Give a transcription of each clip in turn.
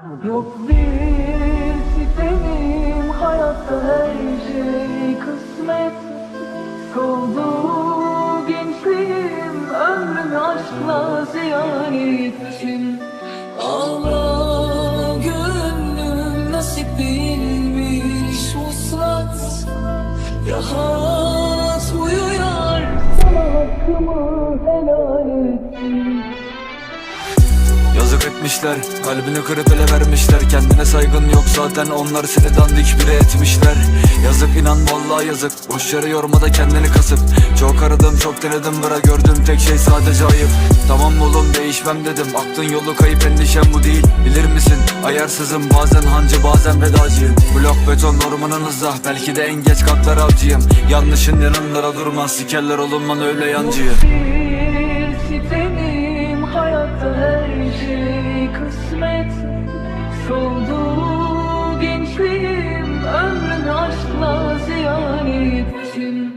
Yok bir sitemim hayatta her şey kısmet. Soldu gençliğim ömrümü aşkla ziyan ettim. Ağla gönlüm nasip bilmiş vuslat. Rahat uyuyar sana hakkımı helal ettim etmişler. Kalbini kırıp ele vermişler. Kendine saygın yok zaten. Onlar seni dandik biri etmişler. Yazık inan vallahi yazık. Boş yere yorma da kendini kasıp. Çok aradım çok denedim. Bıra gördüğüm tek şey sadece ayıp. Tamam oğlum değişmem dedim. Aklın yolu kayıp endişem bu değil. Bilir misin? Ayarsızım. Bazen hancı bazen vedacıyım Blok beton ormanın hızla Belki de en geç katlar avcıyım. Yanlışın yanında durmaz. Sikerler olunman öyle yancıyı Bir hayatta her şey kısmet Soldu gençliğim ömrümü aşkla ziyan ettim.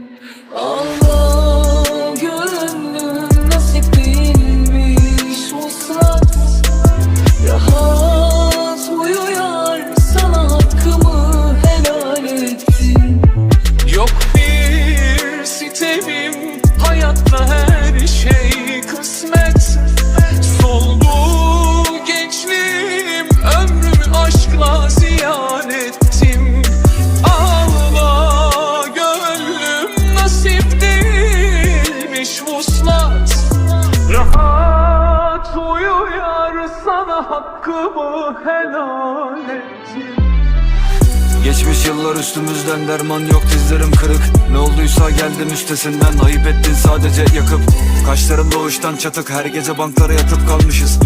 Allah gönlüm nasip bilmiş vuslat Rahat uyuyar sana hakkımı helal ettim. Yok bir sitemim Rahat uyuyar sana hakkımı helal ettim Geçmiş yıllar üstümüzden derman yok dizlerim kırık. Ne olduysa geldim üstesinden ayıp ettin sadece yakıp. Kaşlarım doğuştan çatık her gece banklara yatıp kalmışız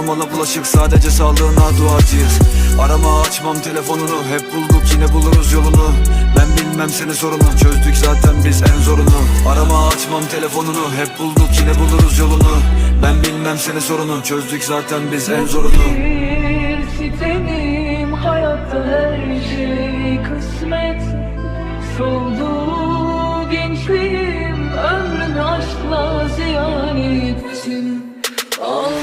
Durmala bulaşık sadece sağlığına duacıyız Arama açmam telefonunu hep bulduk yine buluruz yolunu. Ben bilmem senin sorunu çözdük zaten biz en zorunu. Arama açmam telefonunu hep bulduk yine buluruz yolunu. Ben bilmem senin sorunu çözdük zaten biz en zorunu. Bir sitemim hayatta her şey kısmet. Soldu gençliğim ömrümü aşkla ziyan ettim Allah